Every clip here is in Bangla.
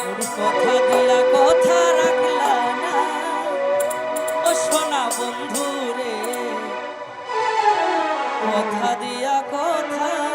কথা দিয়া কথা বন্ধু রে কথা দিয়া কথা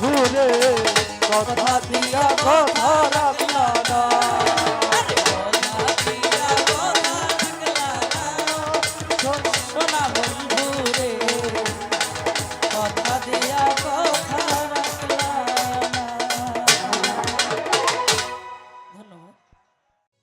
বন্ধু রে কথা দিয়া কথা রাখলা না